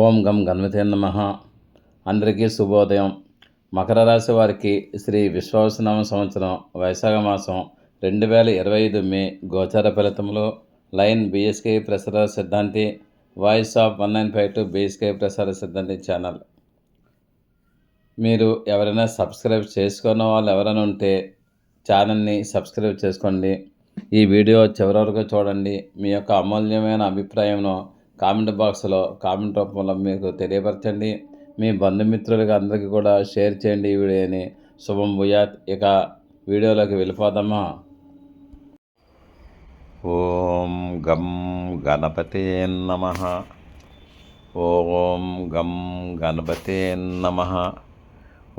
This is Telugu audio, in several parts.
ఓం గం గణపతే నమ. అందరికీ శుభోదయం. మకర రాశి వారికి శ్రీ విశ్వాసనామ సంవత్సరం వైశాఖ మాసం రెండు వేల ఇరవై ఐదు మే గోచార ఫలితంలో line BSK Prasara Siddhanti voice of one nine five two BSK Prasara Siddhanti channel. మీరు ఎవరైనా సబ్స్క్రైబ్ చేసుకున్న వాళ్ళు ఎవరైనా ఉంటే ఛానల్ని సబ్స్క్రైబ్ చేసుకోండి. ఈ వీడియో చివరి వరకు చూడండి. మీ యొక్క అమూల్యమైన అభిప్రాయంను కామెంట్ బాక్స్లో కామెంట్ రూపంలో మీకు తెలియపరచండి. మీ బంధుమిత్రులకి అందరికీ కూడా షేర్ చేయండి ఈ వీడియోని. శుభం భూయాత్. ఇక వీడియోలోకి వెళ్ళిపోదామా? ఓం గం గణపతే నమ. ఓం గం గణపతే నమ.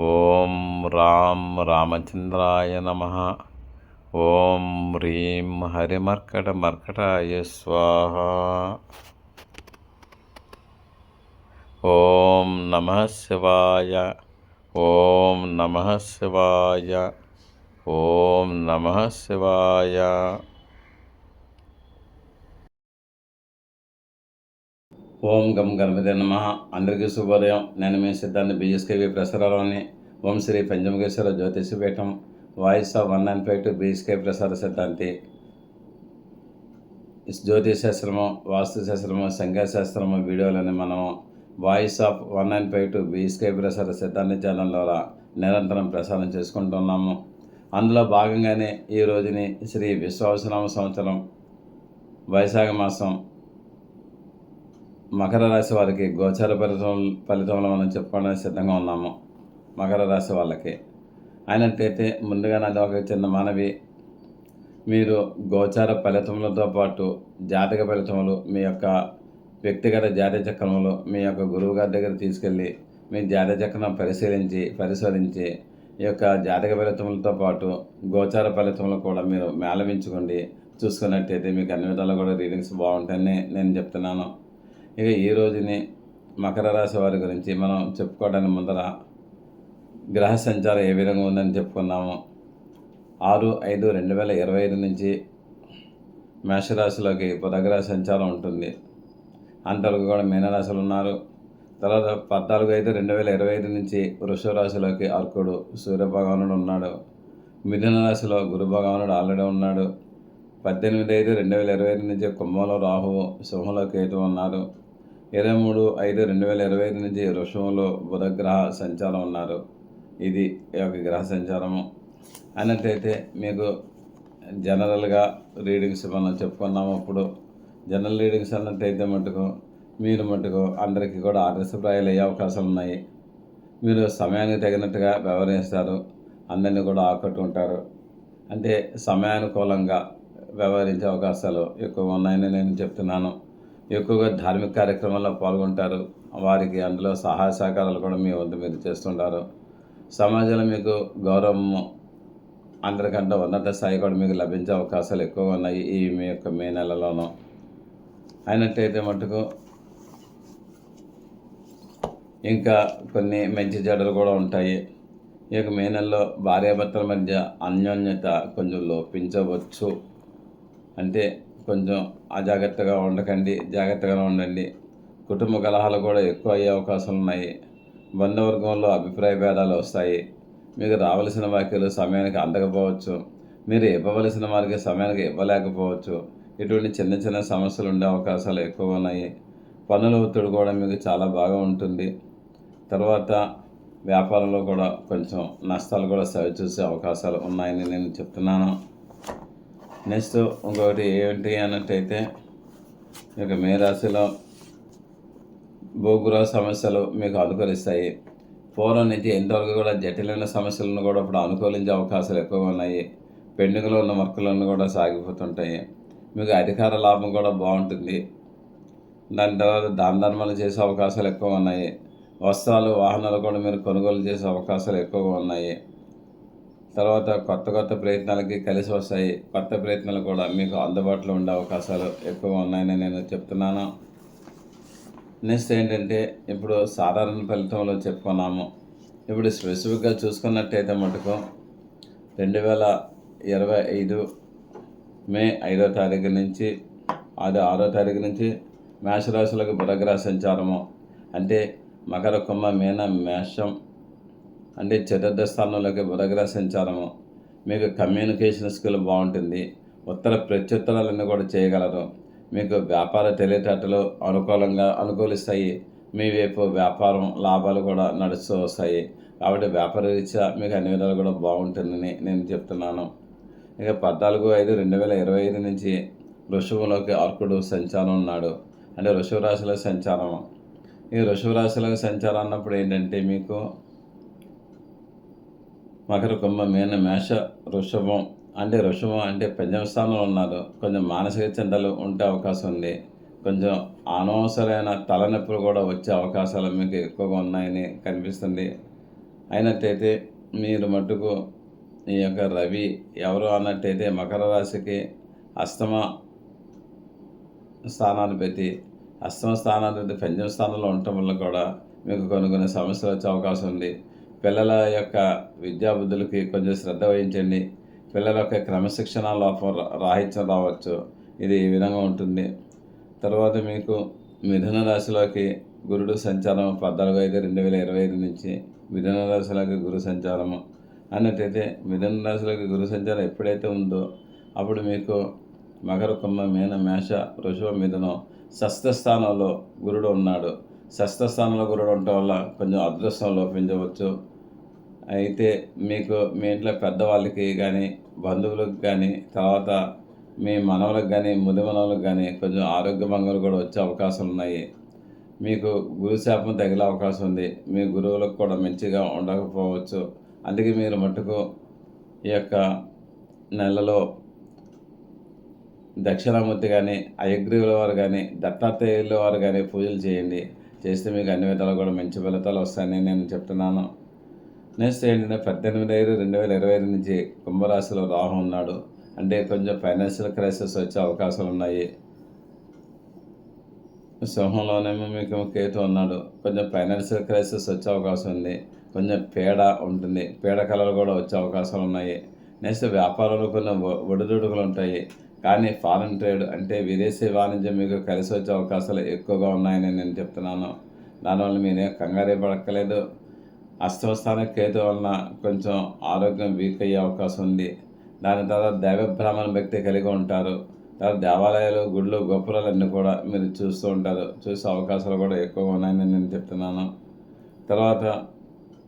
ఓం రాం రామచంద్రాయ నమ. ఓం హ్రీం హరిమర్కట మర్కటాయ స్వాహ. ఓం నమ శివాయ. ఓం నమ శివాయ. ఓం నమ శివాయ. ఓం గం గణపతి నమ. అందరికీ శుభోదయం. నేను మీ సిద్ధాంత బిఎస్కేవి ప్రసారాలని. Om Shri Panchamakeshwara Jyotishapeetham voice of one and five two BSK Prasara Siddhanti. జ్యోతిశాస్త్రము వాస్తుశాస్త్రము సంఖ్యాశాస్త్రము వీడియోలని మనము voice of one nine five two BSK Prasara Siddhanta channel ద్వారా నిరంతరం ప్రసారం చేసుకుంటున్నాము. అందులో భాగంగానే ఈ రోజుని శ్రీ విశ్వాసనామ సంవత్సరం వైశాఖ మాసం మకర రాశి వారికి గోచార ఫలితం ఫలితంలో మనం చెప్పుకోవడానికి సిద్ధంగా ఉన్నాము. మకర రాశి వాళ్ళకి అయినట్టయితే ముందుగా నాది ఒక చిన్న మనవి మీరు గోచార ఫలితములతో పాటు జాతక ఫలితములు మీ యొక్క వ్యక్తిగత జాతీయ చక్రంలో మీ యొక్క గురువు గారి దగ్గర తీసుకెళ్ళి మీ జాతీయ చక్రం పరిశీలించి పరిశోధించి ఈ యొక్క జాతక ఫలితములతో పాటు గోచార ఫలితములు కూడా మీరు మేళవించుకోండి. చూసుకున్నట్టయితే మీకు అన్ని విధాలు కూడా రీడింగ్స్ బాగుంటాయని నేను చెప్తున్నాను. ఇక ఈ రోజుని మకర రాశి వారి గురించి మనం చెప్పుకోవడానికి ముందర గ్రహ సంచారం ఏ విధంగా ఉందని చెప్పుకున్నాము. ఆరు ఐదు రెండు వేల ఇరవై ఐదు నుంచి మేషరాశిలోకి బుధగ్రహ సంచారం ఉంటుంది. అంతవరకు కూడా మీనరాశులు ఉన్నారు తర్వాత పద్నాలుగు ఐదు రెండు వేల ఇరవై ఐదు నుంచి వృషభ రాశిలోకి అర్కుడు సూర్యభగవానుడు ఉన్నాడు. మిథున రాశిలో గురు భగవానుడు ఆల్రెడీ ఉన్నాడు. పద్దెనిమిది ఐదు రెండు వేల ఇరవై ఐదు నుంచి కుంభంలో రాహువు సింహంలో కేతు ఉన్నారు. ఇరవై మూడు ఐదు రెండు వేల ఇరవై ఐదు నుంచి వృషభంలో బుధగ్రహ సంచారం ఉన్నారు. ఇది ఈ యొక్క గ్రహ సంచారము. అన్నట్లయితే మీకు జనరల్గా రీడింగ్స్ మనం చెప్పుకున్నాము అప్పుడు జనరల్ రీడింగ్స్ అన్నట్టయితే మటుకు మీరు మటుకు అందరికీ కూడా ఆదర్శప్రాయాలు అయ్యే అవకాశాలు ఉన్నాయి. మీరు సమయానికి తగినట్టుగా వ్యవహరిస్తారు. అందరినీ కూడా ఆకట్టుకుంటారు. అంటే సమయానుకూలంగా వ్యవహరించే అవకాశాలు ఎక్కువ ఉన్నాయని నేను చెప్తున్నాను. ఎక్కువగా ధార్మిక కార్యక్రమాల్లో పాల్గొంటారు. వారికి అందులో సహాయ సహకారాలు కూడా మీ వద్ద మీరు చేస్తుంటారు. సమాజంలో మీకు గౌరవము అందరికంటే ఉన్నత స్థాయి కూడా మీకు లభించే అవకాశాలు ఎక్కువగా ఉన్నాయి ఈ మీ యొక్క మే నెలలోనూ. అయినట్టయితే మటుకు ఇంకా కొన్ని మంచి జడలు కూడా ఉంటాయి. ఈ యొక్క మే నెలలో భార్యాభర్తల మధ్య అన్యోన్యత కొంచెం లోపించవచ్చు. అంటే కొంచెం అజాగ్రత్తగా ఉండకండి జాగ్రత్తగా ఉండండి. కుటుంబ కలహాలు కూడా ఎక్కువ అయ్యే అవకాశాలు ఉన్నాయి. బంధువర్గంలో అభిప్రాయ భేదాలు వస్తాయి. మీకు రావలసిన వాక్యాలు సమయానికి అందకపోవచ్చు. మీరు ఇవ్వవలసిన వారికి సమయానికి ఇవ్వలేకపోవచ్చు. ఇటువంటి చిన్న చిన్న సమస్యలు ఉండే అవకాశాలు ఎక్కువ ఉన్నాయి. పనుల ఒత్తిడి కూడా మీకు చాలా బాగా ఉంటుంది. తర్వాత వ్యాపారంలో కూడా కొంచెం నష్టాలు కూడా సరిచూసే అవకాశాలు ఉన్నాయని నేను చెప్తున్నాను. నెక్స్ట్ ఇంకొకటి ఏంటి అన్నట్టయితే ఇక మే రాశిలో భూగృహ సమస్యలు మీకు అనుకరిస్తాయి పూర్వం నుంచి ఎంతవరకు కూడా జటిలైన సమస్యలను కూడా ఇప్పుడు అనుకూలించే అవకాశాలు ఎక్కువగా ఉన్నాయి. పెండింగ్లో ఉన్న వర్కులను కూడా సాగిపోతుంటాయి. మీకు అధికార లాభం కూడా బాగుంటుంది. దాని తర్వాత దాన ధర్మాలు చేసే అవకాశాలు ఎక్కువ ఉన్నాయి. వస్త్రాలు వాహనాలు కూడా మీరు కొనుగోలు చేసే అవకాశాలు ఎక్కువగా ఉన్నాయి. తర్వాత కొత్త కొత్త ప్రయత్నాలకి కలిసి వస్తాయి. కొత్త ప్రయత్నాలు కూడా మీకు అందుబాటులో ఉండే అవకాశాలు ఎక్కువగా ఉన్నాయని నేను చెప్తున్నాను. నెక్స్ట్ ఏంటంటే ఇప్పుడు సాధారణ ఫలితంలో చెప్పుకున్నాము. ఇప్పుడు స్పెసిఫిక్గా చూసుకున్నట్టయితే మటుకు రెండు వేల ఇరవై ఐదు మే ఐదో తారీఖు నుంచి అది ఆరో తారీఖు నుంచి మేషరాశులకు బుధగ్రహ సంచారము. అంటే మకర కుంభ మీన మేషం అంటే చతుర్థ స్థానంలోకి బుధగ్రహ సంచారము. మీకు కమ్యూనికేషన్ స్కిల్ బాగుంటుంది. ఉత్తర ప్రత్యుత్తరాలన్నీ కూడా చేయగలరు. మీకు వ్యాపార తెలియటట్లు అనుకూలంగా అనుకూలిస్తాయి. మీ వైపు వ్యాపారం లాభాలు కూడా నడుస్తూ వస్తాయి. కాబట్టి వ్యాపార రీత్యా మీకు అన్ని విధాలు కూడా బాగుంటుందని నేను చెప్తున్నాను. ఇక పద్నాలుగు ఐదు రెండు వేల ఇరవై ఐదు నుంచి ఋషువులోకి అర్కుడు సంచారం ఉన్నాడు అంటే ఋషువు రాశిలో సంచారం. ఈ ఋషువు రాశిలో సంచారం అన్నప్పుడు ఏంటంటే మీకు మకర కుంభ మీన మేష ఋషభం అంటే ఋషభం అంటే పంచమ స్థానంలో ఉన్నారు. కొంచెం మానసిక చింతలు ఉండే అవకాశం ఉంది. కొంచెం అనవసరమైన తలనొప్పులు కూడా వచ్చే అవకాశాలు మీకు ఎక్కువగా ఉన్నాయని కనిపిస్తుంది. అయినట్టయితే మీరు మట్టుకు ఈ యొక్క రవి ఎవరు అన్నట్టయితే మకర రాశికి అస్తమ స్థానాన్ని పెట్టి అష్టమ స్థానాన్ని పెట్టి పంచమ స్థానంలో ఉండటం వల్ల కూడా మీకు కొన్ని కొన్ని సమస్యలు వచ్చే అవకాశం ఉంది. పిల్లల యొక్క విద్యాబుద్ధులకి కొంచెం శ్రద్ధ వహించండి. పిల్లల యొక్క క్రమశిక్షణ లోపం రాహిత్యం రావచ్చు. ఇది ఈ విధంగా ఉంటుంది. తర్వాత మీకు మిథున రాశిలోకి గురుడు సంచారం పద్నాలుగు ఐదు రెండు వేల ఇరవై ఐదు నుంచి మిథున రాశిలోకి గురు సంచారము అన్నట్టయితే మిథున రాశిలోకి గురు సంచారం ఎప్పుడైతే ఉందో అప్పుడు మీకు మకర కుంభ మీన మేష వృషభ మిథునం షష్ఠ స్థానంలో గురుడు ఉన్నాడు. షష్ఠ స్థానంలో గురుడు ఉండటం వల్ల కొంచెం అదృష్టం లోపించవచ్చు. అయితే మీకు మీ ఇంట్లో పెద్దవాళ్ళకి కానీ బంధువులకు కానీ తర్వాత మీ మనవలకు కానీ ముది మనవలకు కానీ కొంచెం ఆరోగ్య భంగాలు కూడా వచ్చే అవకాశాలు ఉన్నాయి. మీకు గురుశాపం తగిలే అవకాశం ఉంది. మీ గురువులకు కూడా మంచిగా ఉండకపోవచ్చు. అందుకే మీరు మట్టుకు ఈ యొక్క నెలలో దక్షిణామూర్తి కానీ అయగ్రీవుల వారు కానీ దత్తాత్రేయుల వారు కానీ పూజలు చేయండి. చేస్తే మీకు అన్ని విధాలు కూడా మంచి ఫలితాలు వస్తాయని నేను చెప్తున్నాను. నెక్స్ట్ ఏంటంటే పద్దెనిమిది ఐదు రెండు వేల ఇరవై ఐదు నుంచి కుంభరాశిలో రాహు ఉన్నాడు. అంటే కొంచెం ఫైనాన్షియల్ క్రైసిస్ వచ్చే అవకాశాలు ఉన్నాయి. సింహంలోనేమో మీకు కేతు ఉన్నాడు. కొంచెం ఫైనాన్షియల్ క్రైసిస్ వచ్చే అవకాశం ఉంది. కొంచెం పేడ ఉంటుంది. పేడ కళలు కూడా వచ్చే అవకాశాలు ఉన్నాయి. నెక్స్ట్ వ్యాపారంలో కొన్ని ఒడిదుడుకులు ఉంటాయి. కానీ ఫారెన్ ట్రేడ్ అంటే విదేశీ వాణిజ్యం మీకు కలిసి వచ్చే అవకాశాలు ఎక్కువగా ఉన్నాయని నేను చెప్తున్నాను. దానివల్ల మీరే కంగారే పడక్కలేదు అష్టమస్థాన కేతు వలన కొంచెం ఆరోగ్యం వీక్ అయ్యే అవకాశం ఉంది. దాని తర్వాత దైవ వ్యక్తి భక్తి కలిగి ఉంటారు. తర్వాత దేవాలయాలు గుళ్ళు గోపురాలన్నీ కూడా మీరు చూస్తూ ఉంటారు. చూసే అవకాశాలు కూడా ఎక్కువగా ఉన్నాయని నేను చెప్తున్నాను. తర్వాత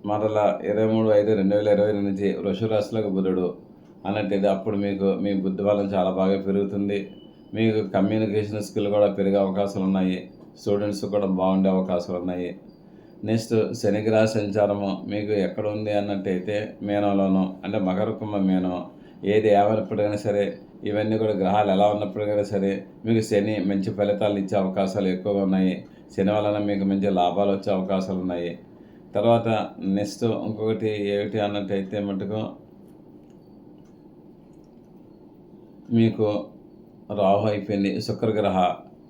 మరలా ఇరవై మూడు ఐదు రెండు వేల ఇరవై నుంచి వృషభ బుధుడు అన్నట్టు అప్పుడు మీకు మీ బుద్ధి బలం చాలా బాగా పెరుగుతుంది. మీకు కమ్యూనికేషన్ స్కిల్ కూడా పెరిగే అవకాశాలు ఉన్నాయి. స్టూడెంట్స్ కూడా బాగుండే అవకాశాలు ఉన్నాయి. నెక్స్ట్ శనిగ్రహ సంచారము మీకు ఎక్కడ ఉంది అన్నట్టయితే మీనంలోను అంటే మకర కుంభ మీనం. ఏది ఏమైనప్పటికైనా సరే ఇవన్నీ కూడా గ్రహాలు ఎలా ఉన్నప్పటికైనా సరే మీకు శని మంచి ఫలితాలు ఇచ్చే అవకాశాలు ఎక్కువగా ఉన్నాయి. శని వలన మీకు మంచి లాభాలు వచ్చే అవకాశాలు ఉన్నాయి. తర్వాత నెక్స్ట్ ఇంకొకటి ఏమిటి అన్నట్టయితే మటుకు మీకు రాహు అయిపోయింది శుక్రగ్రహ.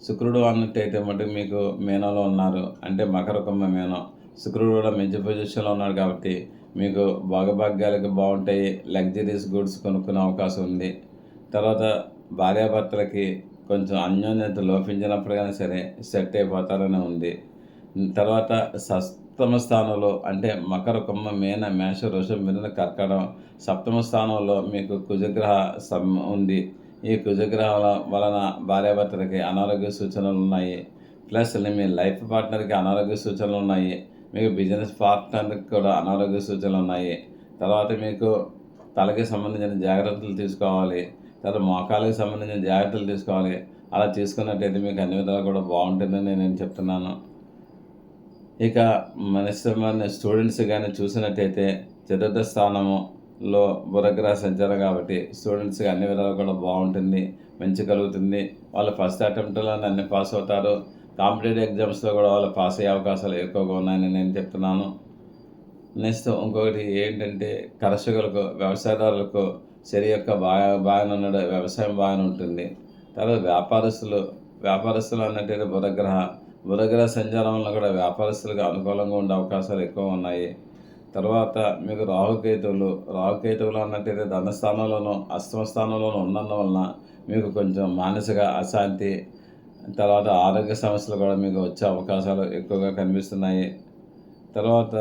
శుక్రుడు అన్నట్టయితే మటుకు మీకు మీనంలో ఉన్నారు అంటే మకర కుంభ మీనం. శుక్రుడు కూడా మంచి పొజిషన్లో ఉన్నాడు కాబట్టి మీకు భాగభాగ్యాలకు బాగుంటాయి లగ్జరీస్ గుడ్స్ కొనుక్కునే అవకాశం ఉంది. తర్వాత భార్యాభర్తలకి కొంచెం అన్యోన్యత లోపించినప్పుడైనా సరే సెట్ అయిపోతారని ఉంది. తర్వాత సప్తమ స్థానంలో అంటే మకర కుంభ మేన మేష రోషం మిథున కర్కటం సప్తమ స్థానంలో మీకు కుజగ్రహ సం ఉంది. ఈ కుజగ్రహాల వలన భార్యాభర్తలకి అనారోగ్య సూచనలు ఉన్నాయి. ప్లస్ మీ లైఫ్ పార్ట్నర్కి అనారోగ్య సూచనలు ఉన్నాయి. మీకు బిజినెస్ పార్ట్నర్కి కూడా అనారోగ్య సూచనలు ఉన్నాయి. తర్వాత మీకు తలకి సంబంధించిన జాగ్రత్తలు తీసుకోవాలి. తర్వాత మోకాలకి సంబంధించిన జాగ్రత్తలు తీసుకోవాలి. అలా తీసుకున్నట్టయితే మీకు అన్ని విధాలు కూడా బాగుంటుందని నేను చెప్తున్నాను. ఇక మన ఇష్టమైన స్టూడెంట్స్ కానీ చూసినట్టయితే చతుర్థ స్థానములో బురగ్రహ సంచారం కాబట్టి స్టూడెంట్స్కి అన్ని విధాలు కూడా బాగుంటుంది మంచి కలుగుతుంది. వాళ్ళు ఫస్ట్ అటెంప్ట్లోనే అన్ని పాస్ అవుతారు. కాంపిటేటివ్ ఎగ్జామ్స్లో కూడా వాళ్ళు పాస్ అయ్యే అవకాశాలు ఎక్కువగా ఉన్నాయని నేను చెప్తున్నాను. నెక్స్ట్ ఇంకొకటి ఏంటంటే కర్షకులకు వ్యవసాయదారులకు శరి యొక్క బాగా బాగానే ఉన్నాడు వ్యవసాయం బాగానే ఉంటుంది. తర్వాత వ్యాపారస్తులు వ్యాపారస్తులు అన్నట్టు బుధగ్రహ బుధగ్రహ సంచారం వల్ల కూడా వ్యాపారస్తులకు అనుకూలంగా ఉండే అవకాశాలు ఎక్కువ ఉన్నాయి. తర్వాత మీకు రాహుకేతువులు రాహుకేతువులు అన్నట్టయితే ధనస్థానంలోనూ అష్టమ స్థానంలోనూ ఉన్నందువలన మీకు కొంచెం మానసిక అశాంతి తర్వాత ఆరోగ్య సమస్యలు కూడా మీకు వచ్చే అవకాశాలు ఎక్కువగా కనిపిస్తున్నాయి. తర్వాత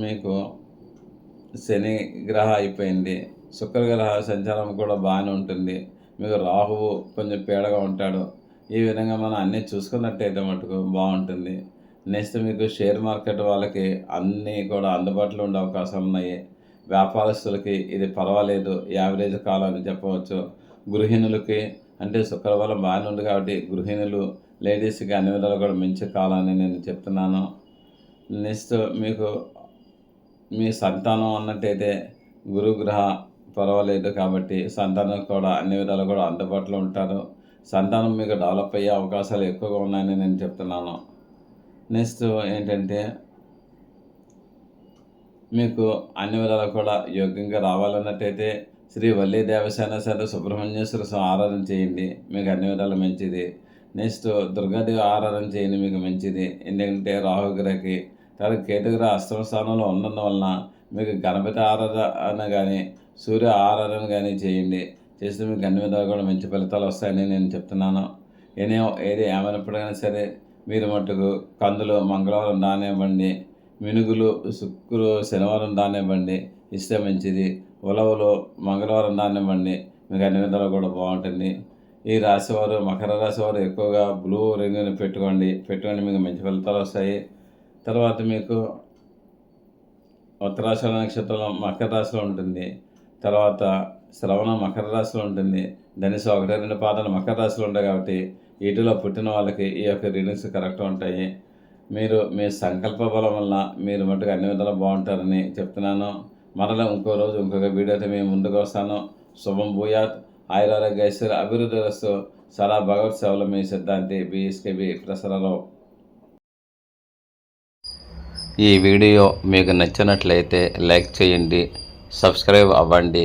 మీకు శని గ్రహ అయిపోయింది. శుక్రగ్రహ సంచారం కూడా బాగానే ఉంటుంది. మీకు రాహువు కొంచెం పీడగా ఉంటాడు. ఈ విధంగా మనం అన్నీ చూసుకున్నట్టయితే మటుకు బాగుంటుంది. నెక్స్ట్ మీకు షేర్ మార్కెట్ వాళ్ళకి అన్నీ కూడా అందుబాటులో ఉండే అవకాశాలు ఉన్నాయి. వ్యాపారస్తులకి ఇది పర్వాలేదు. యావరేజ్ కాలం అని చెప్పవచ్చు. గృహిణులకి అంటే శుక్రవారం బాగానే ఉంది కాబట్టి గృహిణులు లేడీస్కి అన్ని విధాలు కూడా మంచి కాలం అని నేను చెప్తున్నాను. నెక్స్ట్ మీకు మీ సంతానం అన్నట్టయితే గురుగ్రహ పర్వాలేదు కాబట్టి సంతానం కూడా అన్ని విధాలు కూడా అందుబాటులో ఉంటారు. సంతానం మీకు డెవలప్ అయ్యే అవకాశాలు ఎక్కువగా ఉన్నాయని నేను చెప్తున్నాను. నెక్స్ట్ ఏంటంటే మీకు అన్ని విధాలు కూడా యోగ్యంగా రావాలన్నట్టయితే శ్రీ వల్లి దేవసేన సరే సుబ్రహ్మణ్యేశ్వర స్వామి ఆరాధన చేయండి. మీకు అన్ని విధాలు మంచిది. నెక్స్ట్ దుర్గాదేవి ఆరాధన చేయండి మీకు మంచిది. ఎందుకంటే రాహుగ్రహకి తర్వాత కేతుగ్రహ అష్టమ స్థానంలో ఉండడం వలన మీకు గణపతి ఆరాధన కానీ సూర్య ఆరాధన కానీ చేయండి. చేస్తే మీకు అన్ని విధాలు కూడా మంచి ఫలితాలు వస్తాయని నేను చెప్తున్నాను. ఏనే ఏది ఏమైనప్పటికైనా సరే మీరు మట్టుకు కందులు మంగళవారం దానివ్వండి మినుగులు శుక్రు శనివారం దానివ్వండి ఇస్తే మంచిది. ఉలవలు మంగళవారం దానివ్వండి మీకు అన్ని విధాలు కూడా బాగుంటుంది. ఈ రాశివారు మకర రాశి వారు ఎక్కువగా బ్లూ రింగుని పెట్టుకోండి. పెట్టుకోండి మీకు మంచి ఫలితాలు వస్తాయి. తర్వాత మీకు ఉత్తరాషాఢ నక్షత్రం మకర రాశిలో ఉంటుంది. తర్వాత శ్రవణ మకర రాశిలో ఉంటుంది. ధనుసు ఒకటి రెండు పాదాలు మకర రాశిలో ఉంటాయి కాబట్టి వీటిలో పుట్టిన వాళ్ళకి ఈ యొక్క రీడింగ్స్ కరెక్ట్గా ఉంటాయి. మీరు మీ సంకల్ప బలం వల్ల మీరు మటుకు అన్ని విధాలు బాగుంటారని చెప్తున్నాను. మరలా ఇంకో రోజు ఇంకొక వీడియోతో మేము ముందుకు వస్తాను. శుభం భూయాత్. ఆయురారోగ్య ఐశ్వర్య అభివృద్ధి రస్సు సదా భగవత్ సేవలు మీ సిద్ధాంతి బిఎస్కేబి ప్రసరరావు ఈ వీడియో మీకు నచ్చినట్లయితే లైక్ చేయండి సబ్స్క్రైబ్ అవ్వండి.